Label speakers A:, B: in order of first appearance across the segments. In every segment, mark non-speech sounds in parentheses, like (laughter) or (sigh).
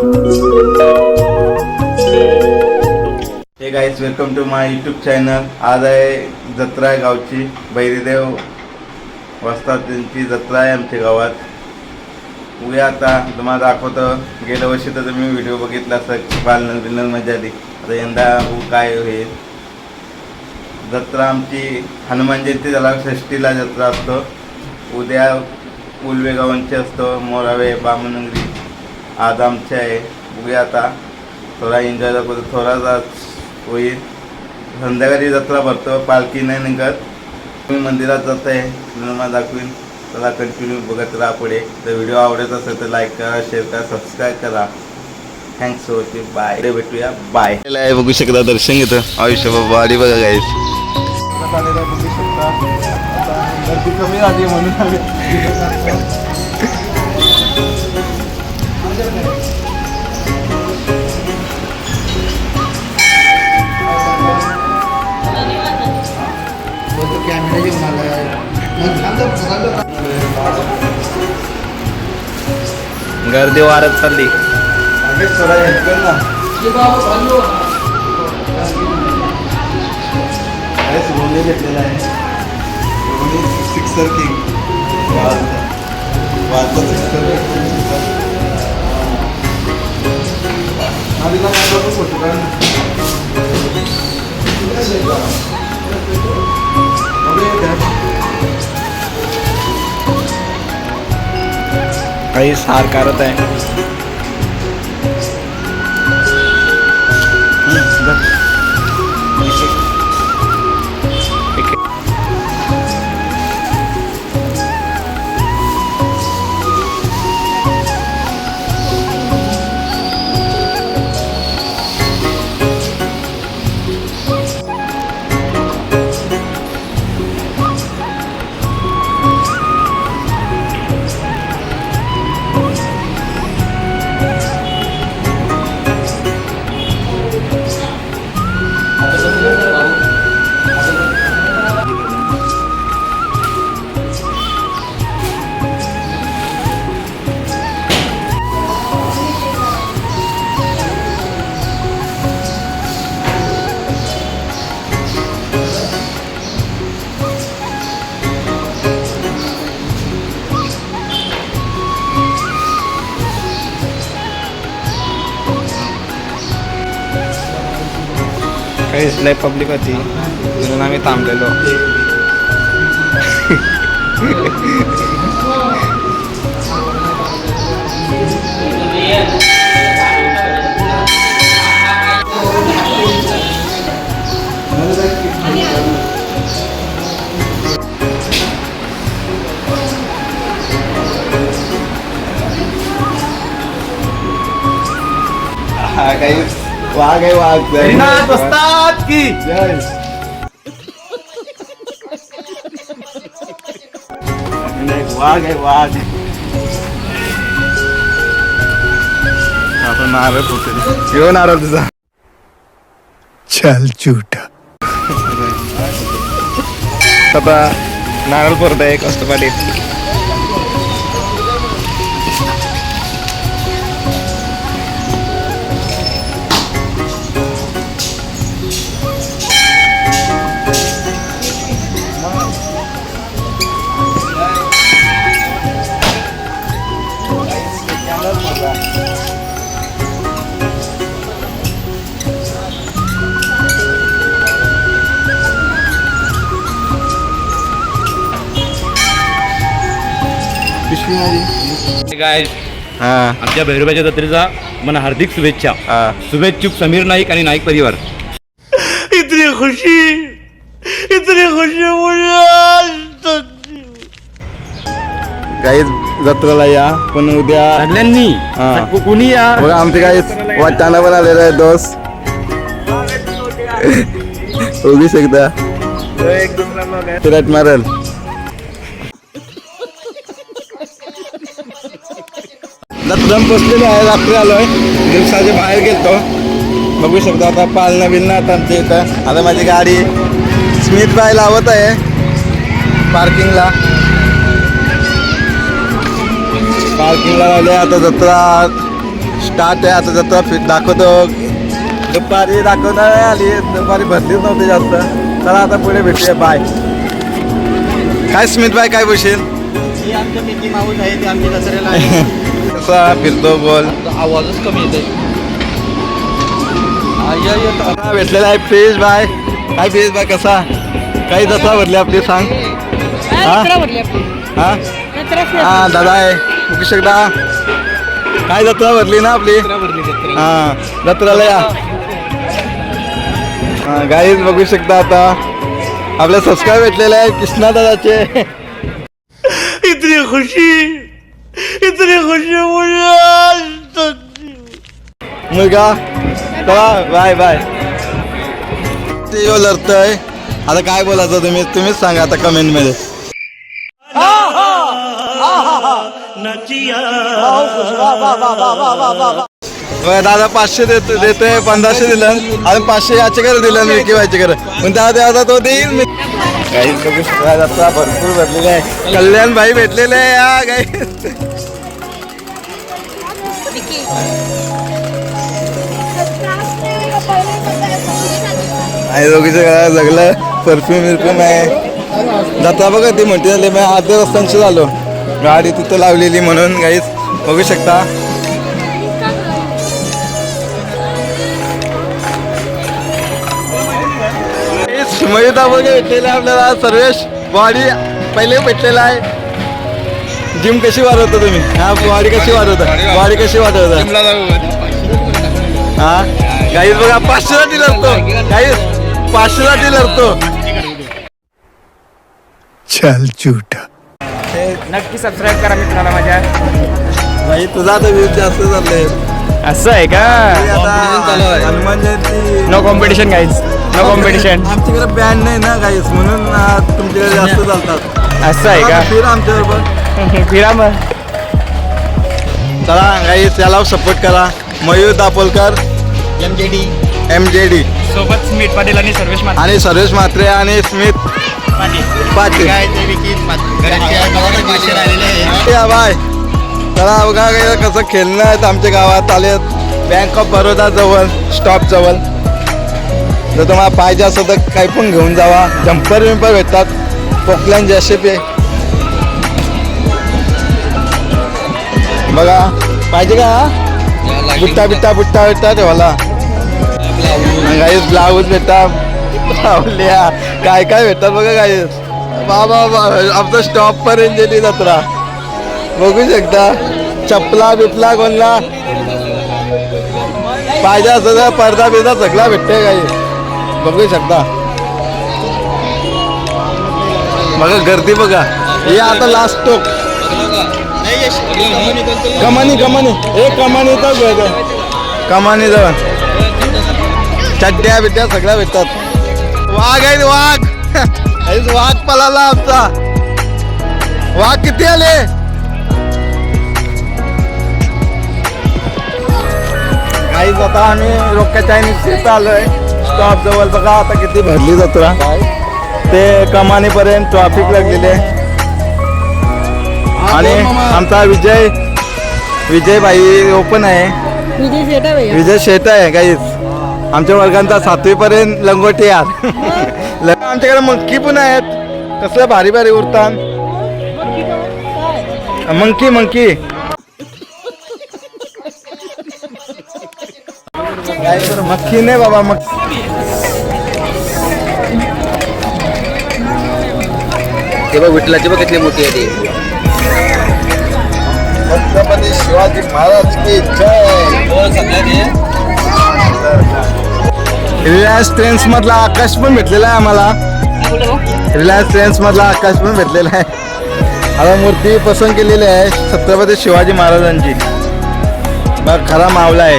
A: Hey guys welcome to my YouTube channel आज आहे जत्रा आहे गावची. बैरीदेव वाजता त्यांची जत्रा आहे आमच्या गावात. उद्या आता तुम्हाला दाखवतं. गेल्या वर्षी तर तुम्ही व्हिडिओ बघितला असं पालन बिलन मजा आली. आता यंदा हो काय होईल जत्रा आमची हनुमान जयंती झाला षष्टीला जत्रा असतो. उद्या उलवेगावांची असतो मोरावे बामनगरी आज आमचे आहे बघूया आता. थोडा एन्जॉय दाखवतो थोडासा होईल. संध्याकाळी जत्रा भरतो पालखी नाही निघत. तुम्ही मंदिरात जात आहे तुम्हाला दाखवीन. त्याला कंटिन्यू बघत राहा पुढे. तर व्हिडिओ आवडत असेल तर लाईक करा शेअर करा सबस्क्राईब करा. थँक्स फॉर वॉचिंग बाय भेटूया. बाय बघू शकता दर्शन घेतं. आयुष्य बाबा आधी बघा गाईस
B: बघू शकता. गर्दी कमी झाली म्हणून
A: गर्दी वारत चालली.
B: थोडा कर घेतलेला आहे. सिक्सर किंग वाजता. सिक्सर हा. तिला फोटो काढ
C: काही सार करत आहे. काहीच लय पब्लिक होती म्हणून आम्ही थांबलेलो
A: हा वाघ आहे वाघ
B: श्रीनाथ वस्ताद की।
A: जय. वाघ आहे वाघ नारळ घेऊन नारळ तुझा.
C: चल झूठा. आता नारळ परत आहे कष्टपाडी
B: पिशवी
D: काय
A: हा.
D: आमच्या भैरवाच्या जत्रेचा मला हार्दिक शुभेच्छा.
A: हा.
D: शुभेच्छुक समीर नाईक आणि नाईक परिवार.
A: काही जत्रेला या पण उद्या
D: सगळ्यांनी
A: हा.
D: कोणी या?
A: बघा आमचे काही वाटाणा पण आलेला आहे दोस्त. बघू शकता फिरत मारल. दम बसलेले आहे रात्री आलोय. दिवसाच्या बाहेर गेलतो. बघू शकतो आता पालना बिलना आता आमच्या इथं. आता माझी गाडी स्मिथ बाय लावत आहे पार्किंगला. पार्किंगला लावले आता जत्रा स्टार्ट आहे आता जत्रा फिट दाखवतो. दुपारी दाखवणार आली दुपारी भरलीच नव्हती जास्त. चला आता पुढे भेटूया बाय काय स्मित बाय काय बोलशील?
E: आमचं मिकी माऊस आहे ते आमच्या दसऱ्याला (laughs)
A: कसा फिरतो बोल
E: आवाजच कमी येते
A: भेटलेला आहे फिश बाय. काय फिश बाय कसा? काही जत्रा भरली आपली सांग. हा? हा? हा? दादा आहे. बघू शकता काय जत्रा भरली ना आपली? हा जत्राला या. हा गाईज बघू शकता आता. आपल्या सबस्क्राईब भेटलेले आहे कृष्णा दादाचे.
D: इतनी खुशी. इतनी खुशी मुझे
A: मुलगा? चला बाय बाय. ते यो लढतंय. आता काय बोलायचं तुम्ही? तुम्हीच सांगा आता कमेंटमध्ये दादा पाचशे देत देतोय पंधराशे दिलं. आणि पाचशे याचे कर दिलं मी किंवाचे कर पण त्या आता तो देईल मी. काही बघू शकता जत्रा भरपूर भरलेले आहे. कल्याण भाई भेटलेले आहे गाई काही आई दोघीचं काय जगलं परफ्यूम विरफ्यूम आहे. जाता बघा ती म्हणते झाले मी अर्ध्या रस्त्यांशी झालो. गाडी तिथं लावलेली म्हणून गाईच बघू शकता. मयुता बघा भेटलेला आहे आपल्याला सर्वेश बॉडी पहिले भेटलेला आहे. जिम कशी वाढवता तुम्ही? हा बॉडी कशी वाढवता? बॉडी कशी वाढवता? हा? गाईज बघा पाचशेला डीलर तो. गाईज पाचशेला डीलर तो.
F: चल झूठा.
E: नक्की सबस्क्राईब करा मित्राला माझ्या.
A: भाई तुझा आता व्ह्यूज जास्त चालले
E: असं आहे का?
A: Hanuman Jayanti.
E: No competition guys no competition
A: आमच्याकडे बँड नाही ना गाईज म्हणून तुमच्याकडे जास्त चालतात.
E: असं आहे का?
A: फिर आमच्या बरोबर
E: फिरा मग
A: चला गाईज याला सपोर्ट करा. Mayur Dapolkar
E: M J D
A: M J D
E: सोबत स्मित पाटील आणि सर्वेश
A: आणि सर्वेश म्हात्रे आणि स्मित पाटील. या बाय. चला बघा काय कसं खेळणं आहेत आमच्या गावात. आले बँक ऑफ बरोदा जवळ स्टॉप जवळ. जर तुम्हाला पाहिजे असं तर काही पण घेऊन जावा. जम्पर विम्पर भेटतात. पोकलॅन जॅशे पे बघा पाहिजे का? बुट्टा बिट्टा बुट्टा भेटतात मला गाईस ब्लाऊज भेटतात लावल्या काय काय भेटतात बघा गाईस बाबा बा आमचा स्टॉप पर्यंत गेली जत्रा. बघू शकता. चपला बिपला कोणला? पाहिजे असं तर पडदा बिदा सगळा भेटते काही बघू शकता. बघा गर्दी बघा. हे आता लास्ट टोक कमानी कमानी. हे कमानी तर कमानी जवळ. चड्ड्या बिड्ड्या सगळ्या भेटतात. वाघ आहे वाघ. वाघ पळाला आमचा. वाघ किती आले? काहीच आता आम्ही रोक्या चायनीज आलोय. स्टॉप जवळ बघा आता किती भरली जत्रा. ते कमानीपर्यंत ट्रॉफिक लागलेले आणि आमचा विजय विजय भाई ओपन आहे.
G: विजय शेट आहे भैया.
A: विजय शेट आहे काहीच आमच्या वर्गांचा सातवी पर्यंत लंगोटी यार आमच्याकडे मंकी पण आहेत. कसं भारी भारी उरतात मंकी मंकी. मक्खी नाही बाबा मग
E: ते बघ विठ्ठलाची बघ किती मोठी आहे ती.
A: छत्रपती शिवाजी महाराज की जय. रिलायन्स ट्रेन्स मधला आकाश पण भेटलेला आहे आम्हाला. रिलायन्स ट्रेन्स मधला आकाश पण भेटलेला आहे. आता मूर्ती पसंत केलेली आहे छत्रपती शिवाजी महाराजांची. बघ खरा मावला आहे.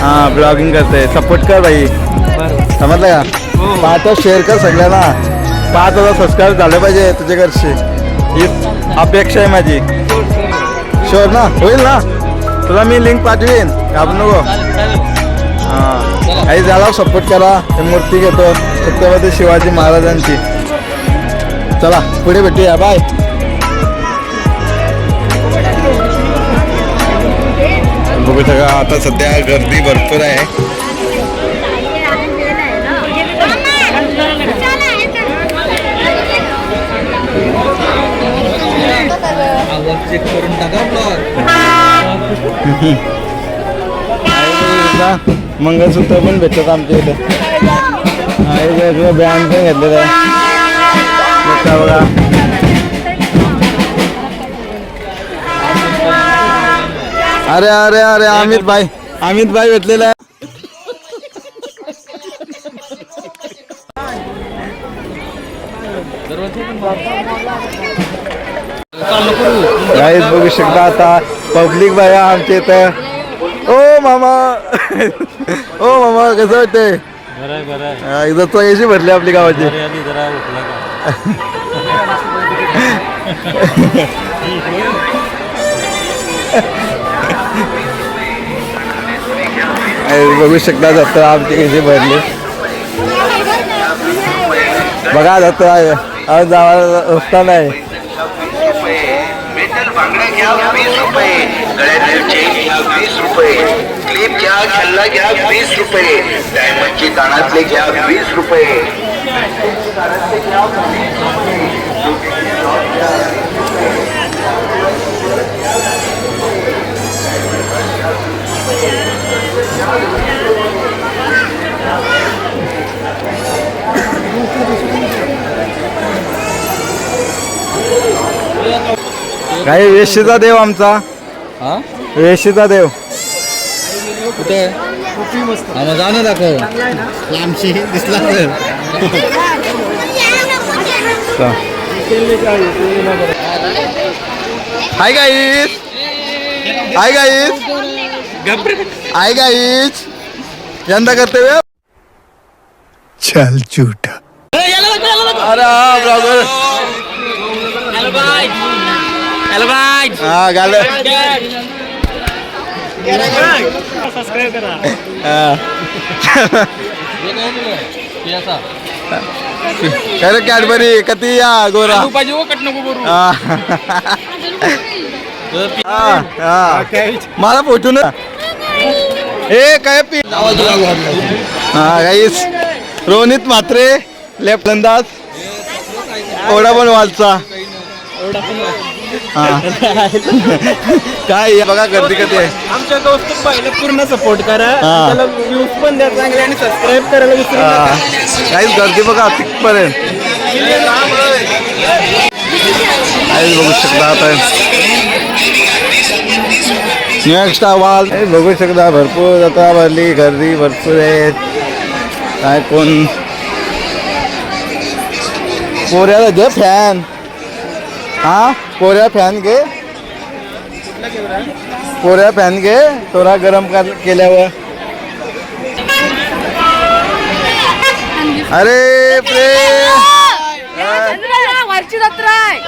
A: हा ब्लॉगिंग करते सपोर्ट कर भाई. समजलं का? पाहता शेअर कर सगळ्यांना. पाच हजार सबस्क्राईब झाले पाहिजे तुझ्याकडचे ही अपेक्षा आहे माझी. शोर ना? होईल ना? तुला मी लिंक पाठवीन. घाबरू नको. हां. काही झाला सपोर्ट करा हे मूर्ती घेतो. छत्रपती शिवाजी महाराजांची. चला पुढे भेटूया. बाय बघू सगळं आता सध्या गर्दी भरपूर आहे.
E: चेक करून टाका.
A: मंगळसूत्र पण भेटतात आमच्या इथे. हा, वेगळं बँड पण घेतलेलं आहे. बघा. अरे अरे अरे अमित भाई अमित भाई भेटलेला आहे. काहीच बघू शकता आता पब्लिक बाया आमच्या इथं. ओ मामा. (laughs) ओ मामा कसं वाटतंय हा, एकदा चौकशी भरली आपली गावाची. (laughs) बघू शकता जत्रा आमची कशी भरली. बघा जत्रा जावा आज रस्ता नाही.
G: घ्या वीस रुपये गळ्यातील चेन घ्या वीस रुपये क्लिप घ्या छल्ला घ्या वीस रुपये डायमंडची कानातले घ्या वीस रुपये
A: काही वेशीचा देव आमचा.
E: हा?
A: वेशीचा देव.
E: कुठे हा मग जा ना दाखव. लांबशी दिसला तर.
A: Hi guys hi guys hi guys यंदा कर्तव्य
F: चल झूठा
A: अरे हा हा गाल काय रे कॅडबरी कधी या गोरा हा. हा, हा. मला फोटो ना. ए काय पी हा गाईस रोनित म्हात्रे लेफ्ट अंदाज. ओढा पण वालचा. हा. काय बघा गर्दी कधी आहे?
E: आमच्या दोस्त पहिलं पूर्ण सपोर्ट करा.
A: हा.
E: त्याला व्ह्यूज पण द्या चांगले आणि सबस्क्राईब करायला विसरू
A: हा.
E: नका.
A: काहीच गर्दी बघा तिथपर्यंत. काहीच बघू शकता आता. नेक्स्ट आवाज हे बघू शकता भरपूर आता भरली गर्दी भरपूर आहे काय कोण? पोऱ्याला घे फॅन हा पोऱ्या फॅन घे पोऱ्या फॅन घे थोडा गरम कर केल्यावर अरे प्रेम।
B: वरची जत्रा आहे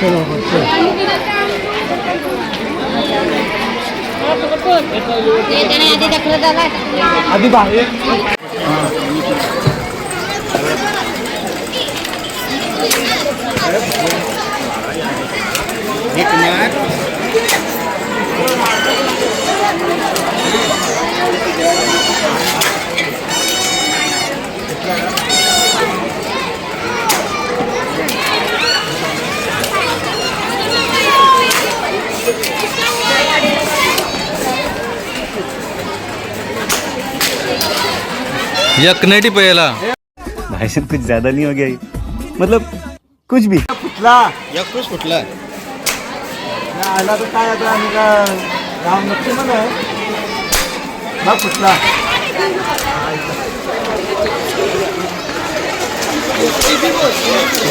A: हा.
B: सबस्क्राईब करा चॅनलला
A: हा.
E: यकनेटी पहिला
H: भाई साहब कुछ ज्यादा नहीं हो गया ये? मतलब कुछ भी।
A: फुटला।
E: यकुश कुठला
A: आला तर काय आता आम्ही का राम लक्ष्मण आहे? बघ फुटला.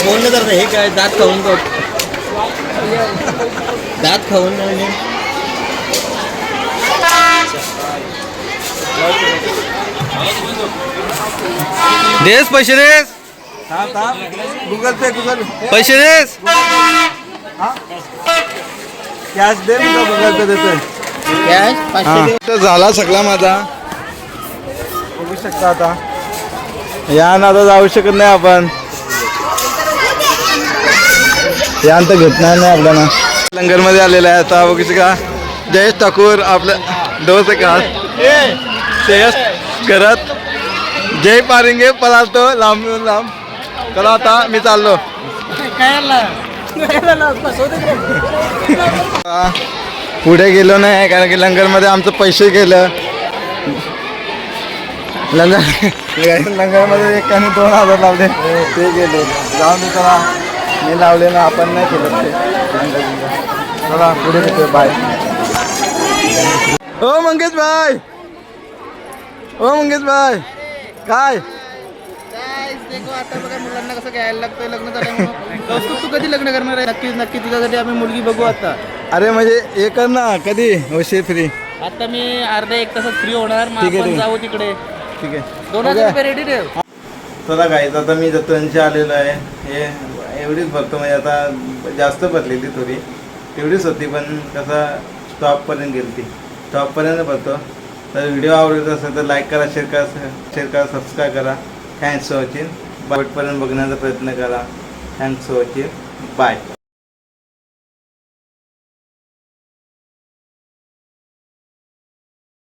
E: बोलणं तर हे काय दात खाऊन बघ. दात खाऊन देस पैसे देस
A: गुगल पे गुगल
E: पैसे देस
A: कॅश दे गुगल पे देतोय. झाला सगळा माझा. बघू शकता आता. या ना आता जाऊ शकत नाही आपण. या तर घेतणार नाही आपल्याला. लंगरमध्ये आलेला आहे आता. बघू का जयेश ठाकूर आपल्या दोस्त का? श्रेयस करत जय पारिंगे पळालतो लांब लांब. चला आता मी चाललो. हा, (laughs) पुढे गेलो नाही कारण की लंगरमध्ये आमचं पैसे गेलं. लंगर लंगरमध्ये एकाने दोन हजार लावले. ते गेले. जाऊन दे चला मी लावले ना आपण नाही केलं ते. लंगर बिंगर. चला पुढे बाय. ओ मंगेश भाई. ओ मंगेश भाई. काय?
E: आता बघा मुलांना कसं घ्यायला लागतंय लग्न झाल्यामुळे. तू कधी लग्न करणार आहे? नक्की नक्की तुझ्यासाठी आम्ही मुलगी बघू आता.
A: अरे म्हणजे हे कर ना. कधी? होशील फ्री
E: आता मी अर्ध्या एक तासात फ्री होणार. मग
A: ठीक आहे,
E: आपण
A: ठीक आहे.
E: जाऊ तिकडे.
A: ठीक आहे.
E: दोन हजार रुपये रेडी ठेव.
I: चला गाईज आता मी जत्रांची आलेलो आहे. हे एवढीच भरतो म्हणजे आता जास्त भरलेली थोडी. तेवढीच होती पण कसा स्टॉपपर्यंत गेली ती स्टॉपपर्यंत भरतो. तर व्हिडिओ आवडत असेल तर लाईक करा शेअर करा शेअर करा सबस्क्राईब करा. थँक्स फॉर वॉचिंग बाईटपर्यंत बघण्याचा प्रयत्न करा. Thanks for watching bye